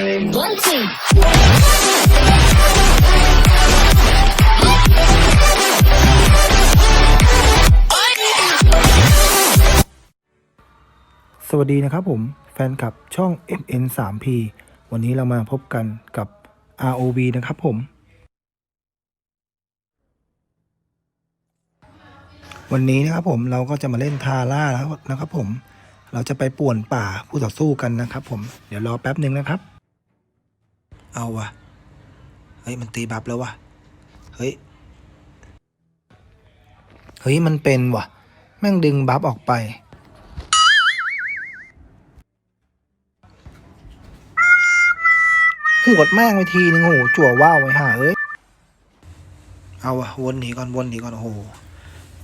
One team. สวัสดีนะครับผม แฟนคลับช่อง MN 3 P วันนี้เรามาพบกันกับ ROV นะครับผม วันนี้นะครับผมเราก็จะมาเล่นทาร่าแล้วนะครับผม เราจะไปป่วนป่าผู้ต่อสู้กันนะครับผม เดี๋ยวรอแป๊บหนึ่งนะครับ เอาวะเฮ้ยมันตีบัฟแล้ววะเฮ้ยเฮ้ยมันเป็นวะแม่งดึงบัฟออกไปหวดแม่งไปทีนึงโหจั่วว่าวไว้ห่าเอ้ยเอาวะวนหนีก่อนวนหนีก่อนโอ้โห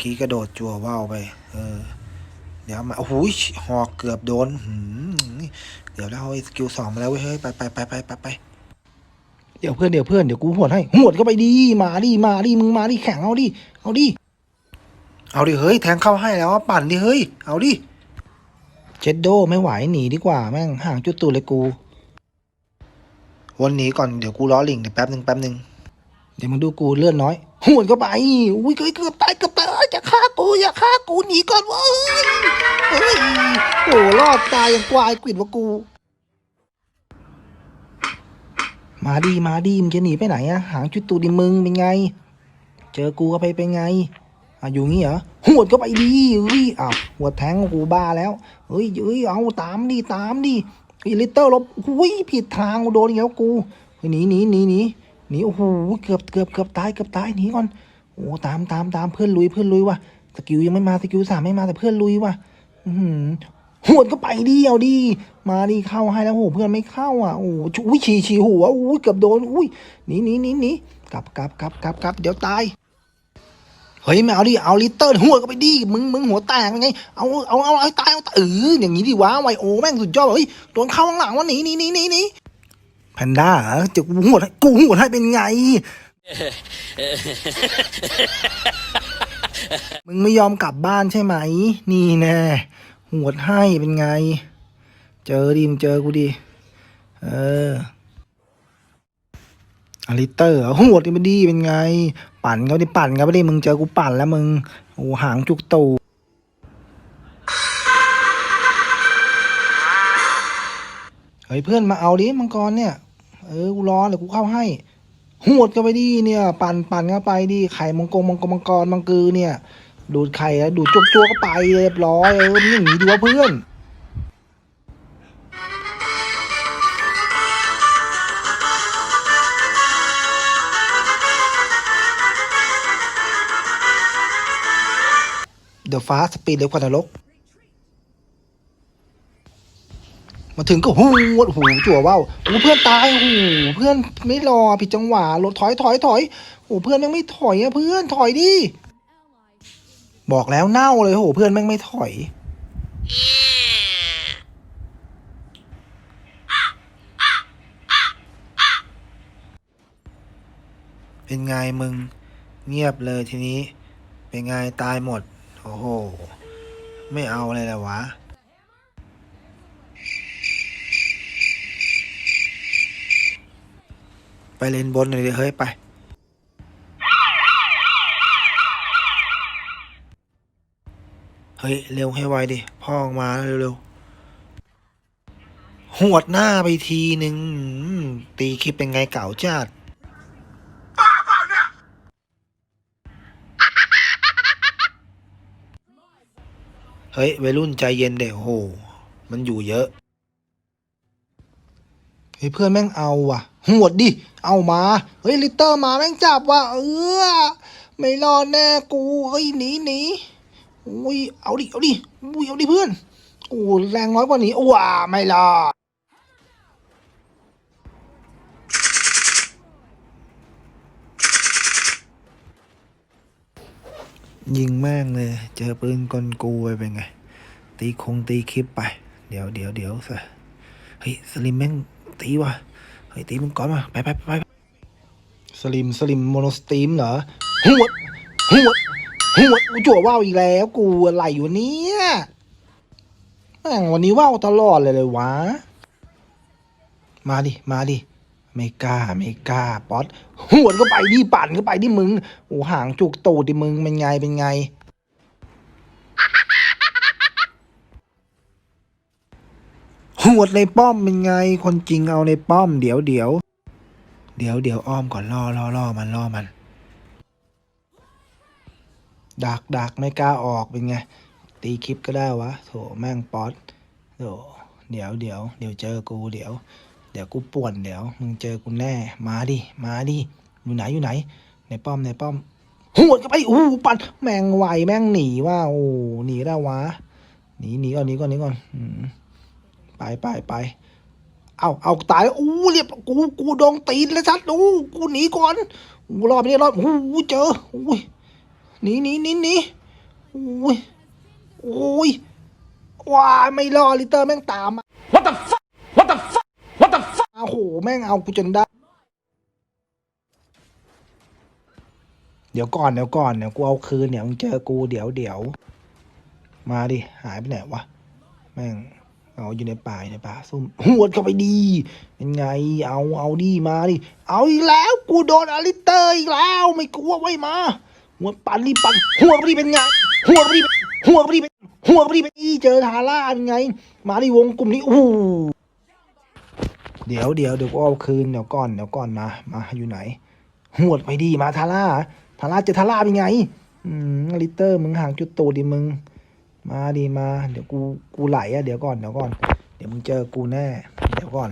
กี้กระโดดจั่วว่าวไป เออ เดี๋ยวมาโอ้โหหอกเกือบโดนเดี๋ยวแล้วไอ้สกิลสองมาแล้วเว้ยเฮ้ยไปไปไปไปไปไป เดี๋ยวเพื่อนเดี๋ยวเพื่อนเดี๋ยวกูหวดให้หวดก็ไปดีมาดิมาดิมึงมาดิแข่งเอาดิเอาดิเอาดิเฮ้ยแทงเข้าให้แล้วปั่นดิเฮ้ยเอาดิเจ็ดโดไม่ไหวหนีดีกว่าแม่งห่างจุดตูเลยกู วันนี้ก่อนเดี๋ยวกูล้อลิงเดี๋ยวแป๊บหนึ่งแป๊บหนึ่งเดี๋ยวมึงดูกูเลื่อนน้อยหวนก็ไปอุ้ยเกือบเกือบตายเกือบตายอย่าฆ่ากูอย่าฆ่ากูหนีก่อนเว้ยเฮ้ยโอ้รอดตายอย่างกวายกวิดว่ากู มาดีมาดีมึงจะหนีไปไหนอะหางจุดตูดิมึงเป็นไง เจอกูก็ไปเป็นไงอะอยู่งี้เหรอหวดก็ไปดีเฮ้ยอ้าวหัวดแทงกูบ้าแล้วเฮ้ยเฮ้ยเอาตามดิตามดิอีลิตเตอร์ลบอุ้ยผิดทางกูโดนอีกแล้วกูหนีหนีหนีหนีหนีโอ้โหเกือบเกือบเกือบตายเกือบตายหนีก่อนโอ้ตามตามตามเพื่อนลุยเพื่อนลุยว่ะสกิลยังไม่มาสกิลสามไม่มาแต่เพื่อนลุยว่ะอือ หือหวดก็ไปดีเอาดี มาดีเข้าให้แล้วโอ้โหเพื่อนไม่เข้าอะโอ้โหอุ้ยฉี่ฉี่หัวอุ้ยเกือบโดนอุ้ยหนีหนีหนีหนีกลับกลับกลับกลับกลับเดี๋ยวตายเฮ้ยไม่เอาดิเอาลิตเตอร์หัวก็ไปดิมึงมึงหัวแตกยังไงเอาเอาเอาเอาให้ตายเอาตายเอออย่างนี้ดิวะไวโอแม่งสุดยอดเฮ้ยโดนเข้าข้างหลังวะหนีหนีหนีหนีหนีแพนด้าเหรอจะกูหวดให้กูหวดให้เป็นไงมึงไม่ยอมกลับบ้านใช่ไหม นี่แน่ หวดให้เป็นไง เจอดิมเจอกูดิ เอออลิเตอร์หวดกันไปดีเป็นไง ปั่นเขาดิปั่นกันไปดิมึงเจอกูปั่นแล้วมึงโอ้หางจุกตูเฮ้ยเพื่อนมาเอาดิมังกรเนี่ย เออกูรอเดี๋ยวกูเข้าให้หวดก็ไปดิเนี่ย ปั่นปั่นเข้าไปดิไข่มังกรมังกรมังกรมังกือเนี่ย ดูดไข่แล้วดูดจวกจวก็ไปเรียบร้อยเออมันอย่างนี้ดีวะเพื่อนเดี๋ยวฟ้าสปีดเร็วกว่านรก มาถึงก็หูดหูจั่วว่าวโอ้เพื่อนตายโอ้เพื่อนไม่รอผิดจังหวะรถถอยถอยถอยโอ้เพื่อนแม่งไม่ถอยอะเพื่อนถอยดิ บอกแล้วเน่าเลยโอ้เพื่อนแม่งไม่ถอยเป็นไงมึงเงียบเลยทีนี้ เป็นไงตายหมด โอ้โห ไม่เอาเลยและวะ ไปเลนบนหน่อยเฮ้ยไป เฮ้ยเร็วให้ไวดิพ่อออกมาเร็วๆหวดหน้าไปทีหนึ่งตีคลิปเป็นไงเก่าจัดเฮ้ยวัยรุ่นใจเย็นเด็กโห มันอยู่เยอะเฮ้ยเพื่อนแม่งเอาว่ะหวดดิ เอามา เฮ้ยลิตเตอร์มาแม่งจับว่ะเออ ไม่รอดแน่กู เฮ้ยหนีหนี อุ้ยเอาดิเอาดิอุ้ยเอาดิเพื่อนโอ้แรงน้อยกว่านี้ว้าไม่รอดยิงแม่งเลย เจอปืนกลกูไปเป็นไง ตีคงตีคลิปไป เดี๋ยวเดี๋ยวเดี๋ยวสิเฮ้ยสลิมแม่งตีว่ะเฮ้ยตีมึงก่อนมาไปไปไปไปสลิมสลิมโมโนสตีมเหรอหวดหวด หวกูจั่วว่าวอีกแล้ว กูอะไรอยู่เนี่ยแม่งวันนี้ว่าวตลอดเลยเลยวะ มาดิ มาดิ ไม่กล้า ไม่กล้า ป๊อตหวดก็ไปดิปั่นก็ไปดิมึงโอ้หางจุกตูดดิมึง เป็นไง เป็นไง หวดในป้อมเป็นไง คนจริงเอาในป้อม เดี๋ยวเดี๋ยว เดี๋ยวเดี๋ยวอ้อมก่อนล่อล่อล่อมันล่อมัน ดักดักไม่กล้าออกเป็นไง ตีคลิปก็ได้วะโถแม่งป๊อตโถเดี๋ยวเดี๋ยวเดี๋ยวเจอกูเดี๋ยว เดี๋ยวกูป่วนเดี๋ยว มึงเจอกูแน่ มาดิ มาดิ อยู่ไหนอยู่ไหน ในป้อมในป้อมหวดก็ไปอู้ปันแม่งไหวแม่งหนีว่าโอ้หนีได้วะหนีหนีก่อนหนีก่อนหนีก่อนอืมไปไปไปเอาเอาตายอู้เรียบกูกูโดนตีนแล้วชัดอู้กูหนีก่อนอู้รอบนี้รอบอู้เจออุ้ย หนีหนีหนีหนีอุ้ยโอ้ยว้าไม่รอดลิเตอร์แม่งตามมา What the fuck? What the fuck? What the fuck? โอ้โหแม่งเอากูจนได้ เดี๋ยวก่อนเดี๋ยวก่อนเดี๋ยวกูเอาคืนเดี๋ยวมึงเจอกูเดี๋ยวเดี๋ยวมาดิหายไปไหนวะแม่งเอาอยู่ในป่าอยู่ในป่าซุ่มหวดเข้าไปดีเป็นไงเอาเอาดีมาดิเอาอีกแล้ว กูโดนอลิเตอร์อีกแล้ว ไม่กลัวไว้มา หัวปันรีบปันหัวรีบเป็นไงหัวรีบหัวรีบหัวรีบเป็นอีเจอทาร่าเป็นไง มาดิวงกลุ่มนี้โอ้โหเดี๋ยวเดี๋ยวเดี๋ยวกูเอาคืนเดี๋ยวก่อนเดี๋ยวก่อนมา มาอยู่ไหนหวดไปดีมาทาร่าทาร่าเจอทาร่าเป็นไง อืมลิเตอร์มึงห่างจุดตูดดิมึง มาดีมา เดี๋ยวกูกูไหลอะเดี๋ยวก่อนเดี๋ยวก่อน เดี๋ยวมึงเจอกูแน่ เดี๋ยวก่อน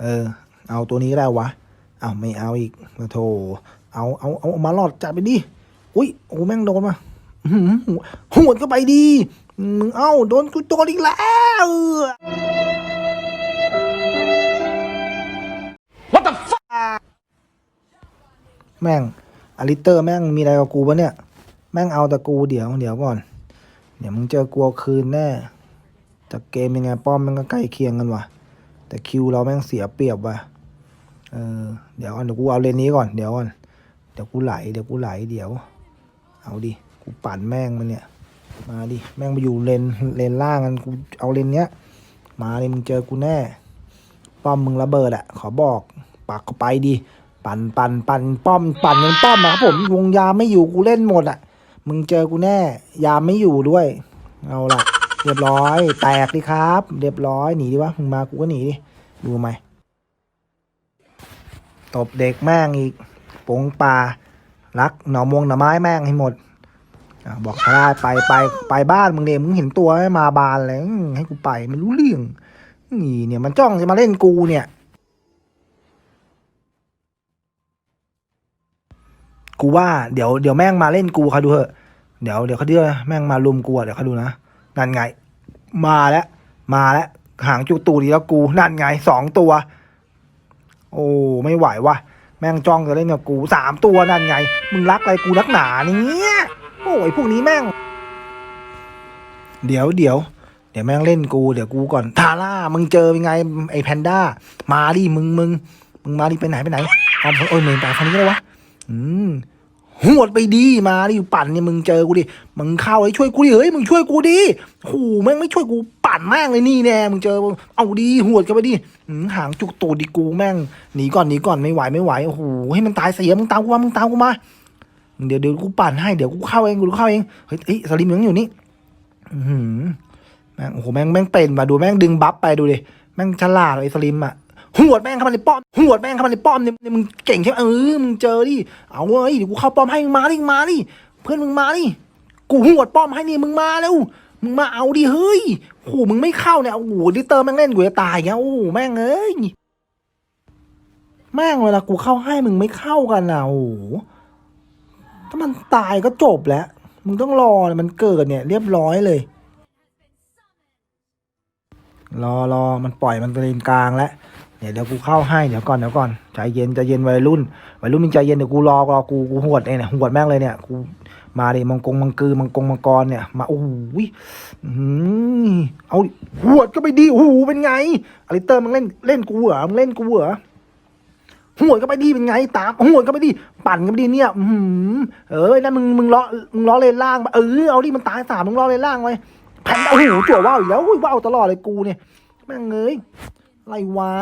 เออ เอาตัวนี้ก็ได้วะ เอาไม่เอาอีกมาโถเอาเอาเอาเอามาหลอดจัดไปดิอุ้ยโอ้แม่งโดนมาอื้อหือหวดก็ไปดีมึงเอ้าโดนกูโดนอีกแล้ว What the fuck? แม่งอลิเตอร์แม่งมีอะไรกับกูปะเนี่ย แม่งเอาแต่กูเดี๋ยวเดี๋ยวก่อน เดี๋ยวมึงเจอกูเอาคืนแน่แต่เกมยังไงป้อมมันก็ใกล้เคียงกันว่ะ แต่คิวเราแม่งเสียเปรียบว่ะ เออเดี๋ยวก่อนเดี๋ยวกูเอาเลนนี้ก่อนเดี๋ยวก่อนเดี๋ยวกูไหลเดี๋ยวกูไหลเดี๋ยว เอาดิกูปั่นแม่งมันเนี่ยมาดิแม่งไปอยู่เลนเลนล่างกันกูเอาเลนเนี้ย มาดิมึงเจอกูแน่ป้อมมึงระเบิดอะขอบอกปักก็ไปดิปั่นปั่นปั่นป้อมปั่นยังป้อมอะครับผมวงยาไม่อยู่กูเล่นหมดอะมึงเจอกูแน่ ยาไม่อยู่ด้วย เอาละเรียบร้อย แตกดิครับ เรียบร้อยหนีดิวะมึงมากูก็หนีดิดูไหม ตบเด็กแม่งอีกปงปลารักหน่อมงหน่อไม้แม่งให้หมดบอกได้ไปไปไปบ้านมึงเดมึงเห็นตัวให้มาบานเลยอื้อให้กูไปมันรู้เรื่องนี่เนี่ยมันจ้องจะมาเล่นกูเนี่ย กูว่าเดี๋ยวเดี๋ยวแม่งมาเล่นกูเขาดูเถอะเดี๋ยวเดี๋ยวเขาเดือแม่งมาลุมกูเดี๋ยวเขาดูนะนั่นไง มาแล้วมาแล้วหางจุกตูดีแล้วกูนั่นไงสองตัว โอ้ไม่ไหววะแม่งจ้องจะเล่นกับกูสามตัวนั่นไง มึงรักอะไรกูรักหนาเนี่ยโอ้ยพวกนี้แม่ง เดี๋ยวเดี๋ยวเดี๋ยวแม่งเล่นกูเดี๋ยวกูก่อนทาร่ามึงเจอเป็นไงไอ้แพนด้า มาดิมึงมึงมึงมาดิไปไหนไปไหนเอาโอ้ยเหมือนไปฟันนี้เลยวะอืม หวดไปดีมาดิปั่นเนี่ยมึงเจอกูดิมึงเข้าไอ้ช่วยกูดิเฮ้ยมึงช่วยกูดิโอ้แม่งไม่ช่วยกูปั่นแม่งเลยนี่แน่มึงเจอเอาดีหวดกันไปดิหางจุกตูดดิกูแม่งหนีก่อนหนีก่อนไม่ไหวไม่ไหวโอ้โหให้มันตายเสียมึงตามกูมามึงตามกูมาเดี๋ยวเดี๋ยวกูปั่นให้เดี๋ยวกูเข้าเองกูเข้าเองเฮ้ยเฮ้สลิมยังอยู่นี่แม่งโอ้โหแม่งแม่งเป็นมาดูแม่งดึงบัฟไปดูดิแม่งฉลาดไอ้สลิมอะ หวดแม่งเข้ามาในป้อมหวดแม่งเข้ามาในป้อมเนี่ยเนี่ยมึงเก่งใช่ไหมเออมึงเจอดิเอาเว้ยเดี๋ยวกูเข้าป้อมให้มึงมาดิมาดิเพื่อนมึงมาดิกูหวดป้อมให้นี่มึงมาแล้วมึงมาเอาดิเฮ้ยโอ้โหมึงไม่เข้าเนี่ยโอ้โหดิเตอร์แม่งเล่นกูจะตายอย่างเงี้ยโอ้แม่งเอ้ยแม่งเวลากูเข้าให้มึงไม่เข้ากันนะโอ้ถ้ามันตายก็จบแล้ว มึงต้องรอมันเกิดเนี่ย เรียบร้อยเลย รอรอมันปล่อยมันไปเลนกลางแล้ว เดี๋ยวเดี๋ยวกูเข้าให้เดี๋ยวก่อนเดี๋ยวก่อนใจเย็นใจเย็นวัยรุ่นวัยรุ่นมึงใจเย็นเดี๋ยวกูรอรอกูกูหวดเองเนี่ยหวดแม่งเลยเนี่ยกูมาดิมังกงมังกือมังกงมังกรเนี่ยมาโอ้โหอื้อหือเอาดิหวดก็ไปดีโอ้โหเป็นไงอลิเตอร์มึงเล่นเล่นกูเหรอมึงเล่นกูเหรอหวดก็ไปดีเป็นไงตามหวดก็ไปดีปั่นก็ไปดีเนี่ยอืออเออนั่นมึงมึงล้อมึงล้อเลนล่างเออเอาดิมันตายสามมึงล้อเลนล่างไว้แผ่นโอ้โหจั่วว่าวอีกแล้วอุ้ยว่าวตลอดเลยกูเนี่ยแม่งเอ้ย ไรวะ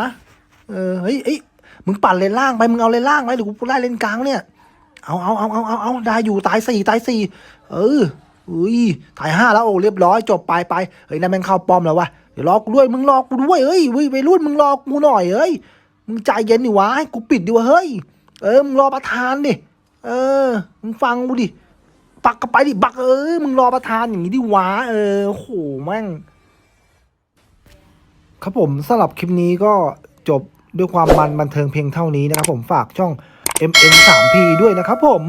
เออ เฮ้ยเอ้ยมึงปั่นเลนล่างไป มึงเอาเลนล่างไปหรือกูไล่เลนกลางเนี่ย เอาเอาเอาเอาเอาเอาได้อยู่ตายสี่ตายสี่เอออุ้ยตายห้าแล้วโอ้เรียบร้อยจบไปไปเฮ้ยนั่นแม่งเข้าป้อมแล้ววะเดี๋ยวรอกูด้วยมึงรอกูด้วยเฮ้ยเฮ้ยไปรุ่นมึงรอกูหน่อยเฮ้ยมึงใจเย็นดิวะให้กูปิดดิวะเฮ้ยเออมึงรอประธานดิเออมึงฟังกูดิปักกระไปดิบักเออมึงรอประธานอย่างนี้ดิวะเออโอ้โหแม่ง ครับผมสำหรับคลิปนี้ก็จบด้วยความมันบันเทิงเพียงเท่านี้นะครับผมฝากช่อง MN3P ด้วยนะครับผม